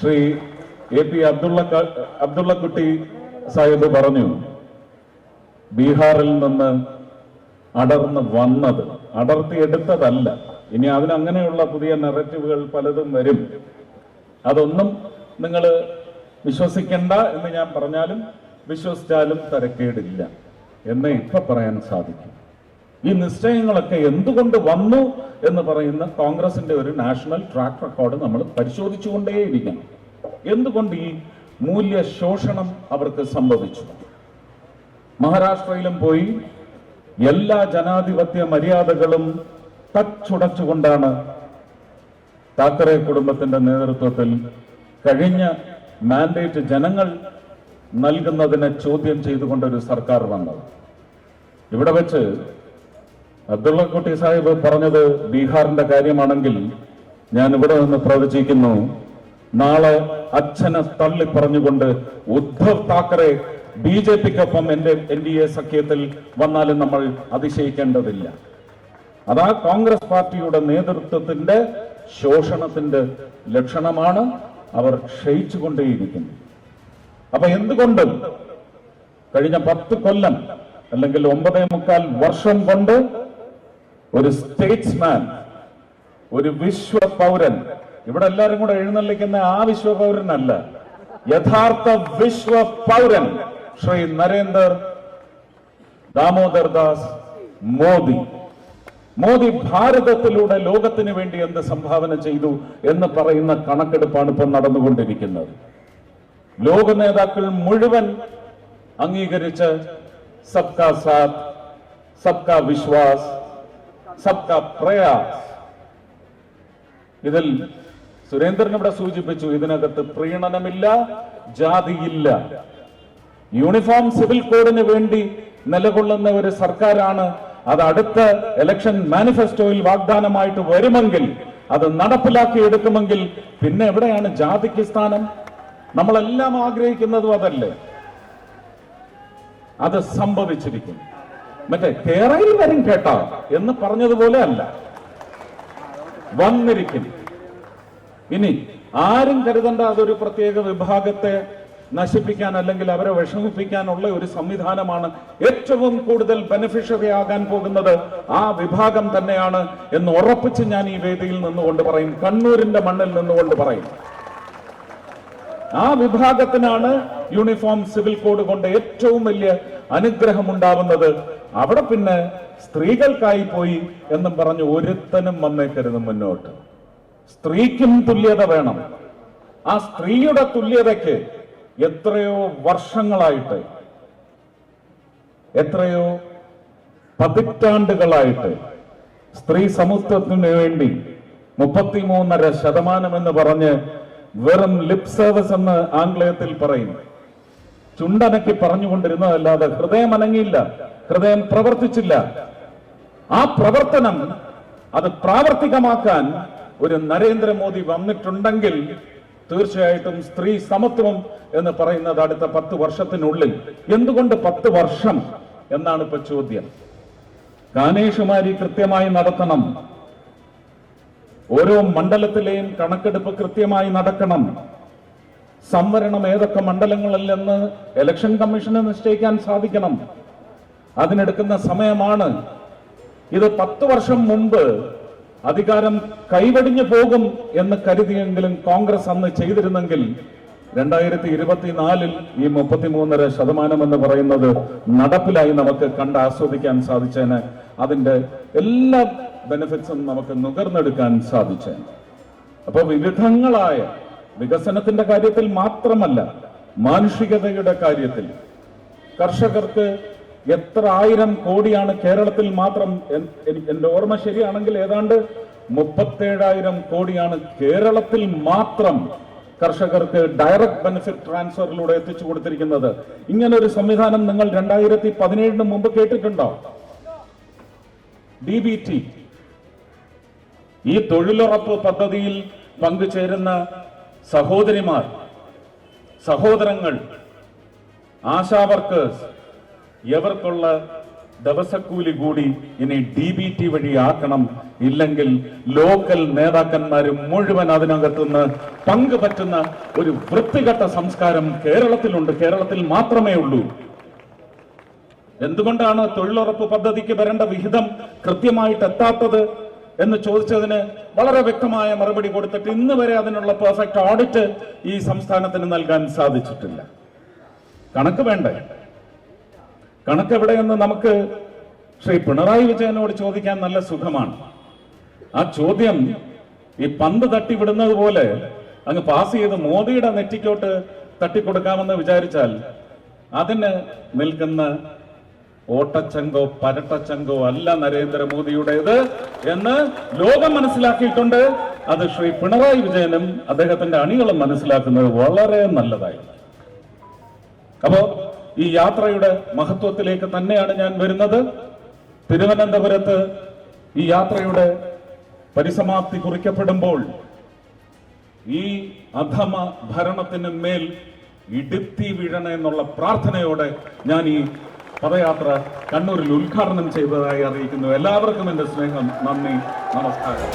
Shri A P Abdullah Abdullakutty Sahib പറഞ്ഞു ബീഹാറിൽ നിന്ന് അടർന്ന് വന്നത് അടർത്തിയെടുത്തതല്ല ഇനി അതിനങ്ങനെയുള്ള പുതിയ നെററ്റീവുകൾ പലതും വരും. അതൊന്നും നിങ്ങൾ വിശ്വസിക്കണ്ട എന്ന് ഞാൻ പറഞ്ഞാലും വിശ്വസിച്ചാലും തരക്കേടില്ല. എന്ന് ഇപ്പൊ പറയാൻ സാധിക്കും. ഈ നിശ്ചയങ്ങളൊക്കെ എന്തുകൊണ്ട് വന്നു എന്ന് പറയുന്ന കോൺഗ്രസിന്റെ ഒരു നാഷണൽ ട്രാക്ക് റെക്കോർഡ് നമ്മൾ പരിശോധിച്ചുകൊണ്ടേയിരിക്കണം. എന്തുകൊണ്ട് ഈ മൂല്യ ശോഷണം അവർക്ക് സംഭവിച്ചു? മഹാരാഷ്ട്രയിലും പോയി എല്ലാ ജനാധിപത്യ മര്യാദകളും തച്ചുടച്ചുകൊണ്ടാണ് താക്കറെ കുടുംബത്തിന്റെ നേതൃത്വത്തിൽ കഴിഞ്ഞ മാൻഡേറ്റ് ജനങ്ങൾ നൽകുന്നതിനെ ചോദ്യം ചെയ്തുകൊണ്ടൊരു സർക്കാർ വന്നത്. ഇവിടെ വെച്ച് അബ്ദുള്ള കുട്ടി സാഹിബ് പറഞ്ഞത് ബീഹാറിന്റെ കാര്യമാണെങ്കിൽ ഞാൻ ഇവിടെ നിന്ന് പ്രവചിക്കുന്നു. നാളെ അച്ഛനെ തള്ളി പറഞ്ഞുകൊണ്ട് ഉദ്ധവ് താക്കറെ ബി ജെ പിക്കൊപ്പം എന്റെ എൻ ഡി എ സഖ്യത്തിൽ വന്നാലും നമ്മൾ അതിശയിക്കേണ്ടതില്ല. അതാ കോൺഗ്രസ് പാർട്ടിയുടെ നേതൃത്വത്തിന്റെ ശോഷണത്തിന്റെ ലക്ഷണമാണ് അവർ ക്ഷയിച്ചുകൊണ്ടേയിരിക്കുന്നത് അപ്പൊ എന്തുകൊണ്ട് കഴിഞ്ഞ പത്ത് കൊല്ലം അല്ലെങ്കിൽ ഒമ്പതേ മുക്കാൽ വർഷം കൊണ്ട് ഒരു സ്റ്റേറ്റ്സ്മാൻ ഒരു വിശ്വ പൗരൻ ഇവിടെ എല്ലാവരും കൂടെ എഴുന്നള്ളിക്കുന്ന ആ വിശ്വ യഥാർത്ഥ വിശ്വ പൗരൻ ശ്രീ നരേന്ദർ ദാമോദർ ദാസ് മോദി. മോദി ഭാരതത്തിലൂടെ ലോകത്തിന് വേണ്ടി എന്ത് സംഭാവന ചെയ്തു എന്ന് പറയുന്ന കണക്കെടുപ്പാണ് ഇപ്പം നടന്നുകൊണ്ടിരിക്കുന്നത്. ലോക നേതാക്കൾ മുഴുവൻ അംഗീകരിച്ച് സബ്കാ സാത്ത് സബ്കാ വിശ്വാസ് സബ്കാ പ്രയാസ്. ഇതിൽ സുരേന്ദ്രൻ ഇവിടെ സൂചിപ്പിച്ചു ഇതിനകത്ത് പ്രീണനമില്ല ജാതിയില്ല. യൂണിഫോം സിവിൽ കോഡിന് വേണ്ടി നിലകൊള്ളുന്ന ഒരു സർക്കാരാണ്. അത് അടുത്ത ഇലക്ഷൻ മാനിഫെസ്റ്റോയിൽ വാഗ്ദാനമായിട്ട് വരുമെങ്കിൽ അത് നടപ്പിലാക്കി എടുക്കുമെങ്കിൽ പിന്നെ എവിടെയാണ് ജാതിക്ക് സ്ഥാനം? നമ്മളെല്ലാം ആഗ്രഹിക്കുന്നതും അതല്ലേ. അത് സംഭവിച്ചിരിക്കും മറ്റേ കേരളയിൽ വരും കേട്ടോ എന്ന് പറഞ്ഞതുപോലെ അല്ല. വന്നിരിക്കും ഇനി ആരും കരുതണ്ട അതൊരു പ്രത്യേക വിഭാഗത്തെ നശിപ്പിക്കാൻ അല്ലെങ്കിൽ അവരെ വിഷമിപ്പിക്കാനുള്ള ഒരു സംവിധാനമാണ് ഏറ്റവും കൂടുതൽ ബെനിഫിഷ്യറി ആകാൻ പോകുന്നത് ആ വിഭാഗം തന്നെയാണ് എന്ന് ഉറപ്പിച്ച് ഞാൻ ഈ വേദിയിൽ നിന്നുകൊണ്ട് പറയും. കണ്ണൂരിന്റെ മണ്ണിൽ നിന്നുകൊണ്ട് പറയും. ആ വിഭാഗത്തിനാണ് യൂണിഫോം സിവിൽ കോഡ് കൊണ്ട് ഏറ്റവും വലിയ അനുഗ്രഹം ഉണ്ടാവുന്നത് അവിടെ പിന്നെ സ്ത്രീകൾക്കായി പോയി എന്നും പറഞ്ഞ് ഒരുത്തനും വന്നേക്കരുത് മുന്നോട്ട്. സ്ത്രീക്കും തുല്യത വേണം. ആ സ്ത്രീയുടെ തുല്യതയ്ക്ക് എത്രയോ വർഷങ്ങളായിട്ട് എത്രയോ പതിറ്റാണ്ടുകളായിട്ട് സ്ത്രീ സമത്വത്തിന് വേണ്ടി മുപ്പത്തിമൂന്നര ശതമാനം എന്ന് പറഞ്ഞ് വെറും ലിപ് സർവീസ് എന്ന് ആംഗ്ലേയത്തിൽ പറയും. ചുണ്ടനക്കി പറഞ്ഞുകൊണ്ടിരുന്നതല്ലാതെ ഹൃദയം അനങ്ങിയില്ല. ഹൃദയം പ്രവർത്തിച്ചില്ല. ആ പ്രവർത്തനം അത് പ്രാവർത്തികമാക്കാൻ ഒരു നരേന്ദ്രമോദി വന്നിട്ടുണ്ടെങ്കിൽ തീർച്ചയായിട്ടും സ്ത്രീ സമത്വം എന്ന് പറയുന്നത് അടുത്ത പത്ത് വർഷത്തിനുള്ളിൽ. എന്തുകൊണ്ട് പത്ത് വർഷം എന്നാണ് ഇപ്പൊ ചോദ്യം. ഗാനേഷുമാരി കൃത്യമായി നടത്തണം. ഓരോ മണ്ഡലത്തിലെയും കണക്കെടുപ്പ് കൃത്യമായി നടക്കണം. സംവരണം ഏതൊക്കെ മണ്ഡലങ്ങളല്ലെന്ന് ഇലക്ഷൻ കമ്മീഷന് നിശ്ചയിക്കാൻ സാധിക്കണം. അതിനെടുക്കുന്ന സമയമാണ്. ഇത് പത്ത് വർഷം മുമ്പ് അധികാരം കൈവടിഞ്ഞു പോകും എന്ന് കരുതിയെങ്കിലും കോൺഗ്രസ് അന്ന് ചെയ്തിരുന്നെങ്കിൽ രണ്ടായിരത്തി ഇരുപത്തിനാലിൽ ഈ മുപ്പത്തിമൂന്നര ശതമാനം എന്ന് പറയുന്നത് നടപ്പിലായി നമുക്ക് കണ്ട് ആസ്വദിക്കാൻ സാധിച്ചേന്. അതിന്റെ എല്ലാ ബെനിഫിറ്റ്സും നമുക്ക് നുകർന്നെടുക്കാൻ സാധിച്ചേന്. അപ്പൊ വിവിധങ്ങളായ വികസനത്തിന്റെ കാര്യത്തിൽ മാത്രമല്ല മാനുഷികതയുടെ കാര്യത്തിൽ കർഷകർക്ക് എത്ര ആയിരം കോടിയാണ് കേരളത്തിൽ മാത്രം എന്റെ ഓർമ്മ ശരിയാണെങ്കിൽ ഏതാണ്ട് മുപ്പത്തേഴായിരം കോടിയാണ് കേരളത്തിൽ മാത്രം കർഷകർക്ക് ഡയറക്റ്റ് ബെനിഫിറ്റ് ട്രാൻസ്ഫറിലൂടെ എത്തിച്ചു കൊടുത്തിരിക്കുന്നത്. ഇങ്ങനെ ഒരു സംവിധാനം നിങ്ങൾ രണ്ടായിരത്തി പതിനേഴിന് മുമ്പ് കേട്ടിട്ടുണ്ടോ? ഡി ബി ടി ഈ തൊഴിലുറപ്പ് പദ്ധതിയിൽ പങ്കുചേരുന്ന സഹോദരിമാർ സഹോദരങ്ങൾ ആശാ വർക്കേഴ്സ് ഇവർക്കുള്ള ദിവസക്കൂലി കൂടി ഇനി ഡി ബി ടി വഴി ആക്കണം. ഇല്ലെങ്കിൽ ലോക്കൽ നേതാക്കന്മാർ മുഴുവൻ അതിനകത്തുനിന്ന് പങ്കുപറ്റുന്ന ഒരു വൃത്തികെട്ട സംസ്കാരം കേരളത്തിലുണ്ട്. കേരളത്തിൽ മാത്രമേ ഉള്ളൂ. എന്തുകൊണ്ടാണ് തൊഴിലുറപ്പ് പദ്ധതിക്ക് വരേണ്ട വിഹിതം കൃത്യമായിട്ട് എത്താത്തത് എന്ന് ചോദിച്ചതിന് വളരെ വ്യക്തമായ മറുപടി കൊടുത്തിട്ട് ഇന്ന് വരെ അതിനുള്ള പെർഫെക്റ്റ് ഓഡിറ്റ് ഈ സംസ്ഥാനത്തിന് നൽകാൻ സാധിച്ചിട്ടില്ല. കണക്ക് വേണ്ടേ? കണക്ക് എവിടെയെന്ന് നമുക്ക് ശ്രീ പിണറായി വിജയനോട് ചോദിക്കാൻ നല്ല സുഖമാണ്. ആ ചോദ്യം ഈ പന്ത് തട്ടി വിടുന്നത് പോലെ അങ്ങ് പാസ് ചെയ്ത് മോദിയുടെ നെറ്റിക്കോട്ട് തട്ടിക്കൊടുക്കാമെന്ന് വിചാരിച്ചാൽ അതിന് നിൽക്കുന്ന ഓട്ടച്ചങ്കോ പരട്ടച്ചങ്കോ അല്ല നരേന്ദ്രമോദിയുടേത് എന്ന് ലോകം മനസ്സിലാക്കിയിട്ടുണ്ട്. അത് ശ്രീ പിണറായി വിജയനും അദ്ദേഹത്തിന്റെ അണികളും മനസ്സിലാക്കുന്നത് വളരെ നല്ലതായി. അപ്പോ ഈ യാത്രയുടെ മഹത്വത്തിലേക്ക് തന്നെയാണ് ഞാൻ വരുന്നത്. തിരുവനന്തപുരത്ത് ഈ യാത്രയുടെ പരിസമാപ്തി കുറിക്കപ്പെടുമ്പോൾ ഈ അധമ ഭരണത്തിന് മേൽ ഇടുത്തി വീഴണ എന്നുള്ള പ്രാർത്ഥനയോടെ ഞാൻ ഈ പദയാത്ര കണ്ണൂരിൽ ഉദ്ഘാടനം ചെയ്തതായി അറിയിക്കുന്നു. എല്ലാവർക്കും എന്റെ സ്നേഹം നന്ദി നമസ്കാരം.